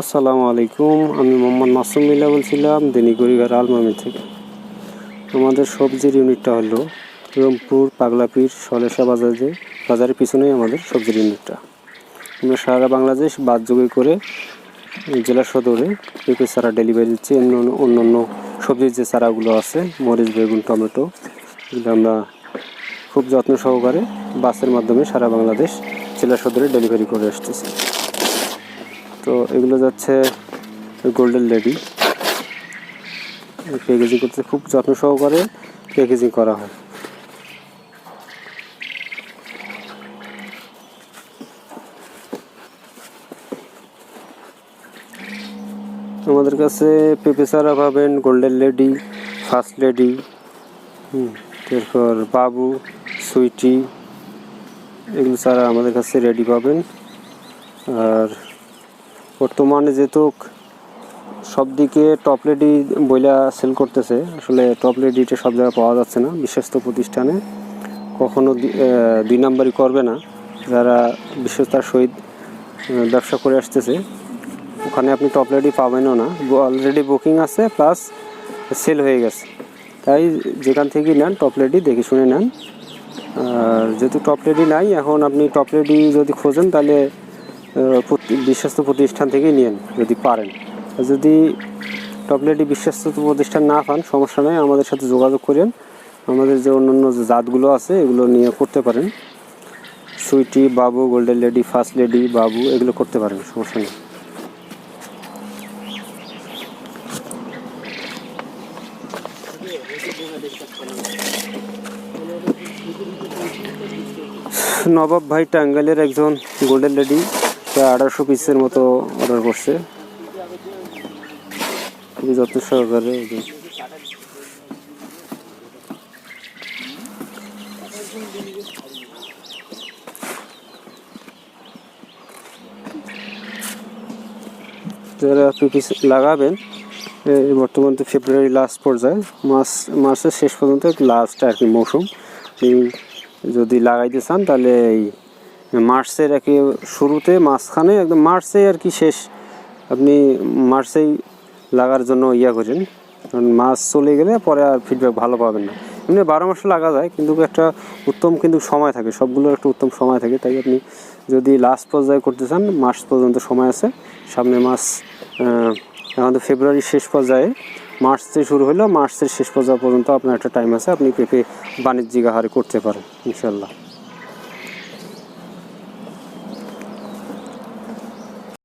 আসসালামু আলাইকুম, আমি মোহাম্মদ মাসুম মিল্লা বলছিলাম দেনিগড়িঘাট আলমামি থেকে। আমাদের সবজির ইউনিটটা হলো রংপুর পাগলাপির সলেসা বাজারে, বাজারের পিছনেই আমাদের সবজির ইউনিটটা। আমরা সারা বাংলাদেশ বাদযোগে করে জেলা সদরে পেঁপে চারা ডেলিভারি দিচ্ছি। অন্য অন্য অন্য সবজির যে চারাগুলো আছে, মরিচ, বেগুন, টমেটো, এগুলো আমরা খুব যত্ন সহকারে বাসের মাধ্যমে সারা বাংলাদেশ জেলা সদরে ডেলিভারি করে আসতেছি। তো এগুলো যাচ্ছে গোল্ডেন লেডি প্যাকেজিং করতে খুব যত্ন সহকারে প্যাকেজিং করা হয়। আমাদের কাছে পেঁপে চারা পাবেন golden lady first lady hmm, তারপর বাবু, সুইটি, এগুলো ছাড়া আমাদের কাছে রেডি পাবেন। আর বর্তমানে যেহেতু সব দিকে টপ লেডি বইলা সেল করতেছে, আসলে টপ লেডিটা সব জায়গায় পাওয়া যাচ্ছে না, বিশ্বস্ত প্রতিষ্ঠানে। কখনো দুই নাম্বারই করবে না। যারা বিশ্বস্তার সহিত ব্যবসা করে আসতেছে, ওখানে আপনি টপ লেডি পাবেনও না। অলরেডি বুকিং আছে প্লাস সেল হয়ে গেছে। তাই যেখান থেকেই নেন টপ লেডি দেখে শুনে নেন। আর যেহেতু টপ লেডি নাই, এখন আপনি টপ লেডি যদি খোঁজেন, তাহলে বিশ্বস্ত প্রতিষ্ঠান থেকেই নিন যদি পারেন। যদি টপ লেডি বিশ্বস্ত প্রতিষ্ঠান না পান, সমস্যা নেই, আমাদের সাথে যোগাযোগ করেন। আমাদের যে অন্যান্য যে জাতগুলো আছে, এগুলো নিয়ে করতে পারেন। সুইটি, বাবু, গোল্ডেন লেডি, ফার্স্ট লেডি, বাবু, এগুলো করতে পারেন, সমস্যা নেই। নবাব ভাই টাঙ্গাইলের একজন গোল্ডেন লেডি। প্রায় আঠারোশো পিসের মতো অর্ডার করছে খুবই যত্ন সহকারে। যারা পিস লাগাবেন বর্তমান তো ফেব্রুয়ারি লাস্ট পর্যায়ে, মাস, মাসের শেষ পর্যন্ত লাস্ট আর কি মৌসুম যদি লাগাইতে চান, তাহলে এই মার্চের একে শুরুতে মাঝখানে একদম মার্চে আর কি শেষ। আপনি মার্চেই লাগার জন্য ইয়া করেন। কারণ মাস চলে গেলে পরে আর ফিডব্যাক ভালো পাবেন না। এমনি বারো মাসে লাগা যায়, কিন্তু একটা উত্তম কিন্তু সময় থাকে। সবগুলোর একটা উত্তম সময় থাকে। তাই আপনি যদি লাস্ট পর্যায়ে করতে চান, মার্চ পর্যন্ত সময় আছে। সামনে মাস তো ফেব্রুয়ারির শেষ পর্যায়ে মার্চ থেকে শুরু হলো মার্চের শেষ পর্যায়ে পর্যন্ত আপনার একটা টাইম আছে। আপনি পেঁপে বাণিজ্যিক আহারে করতে পারেন ইনশাল্লাহ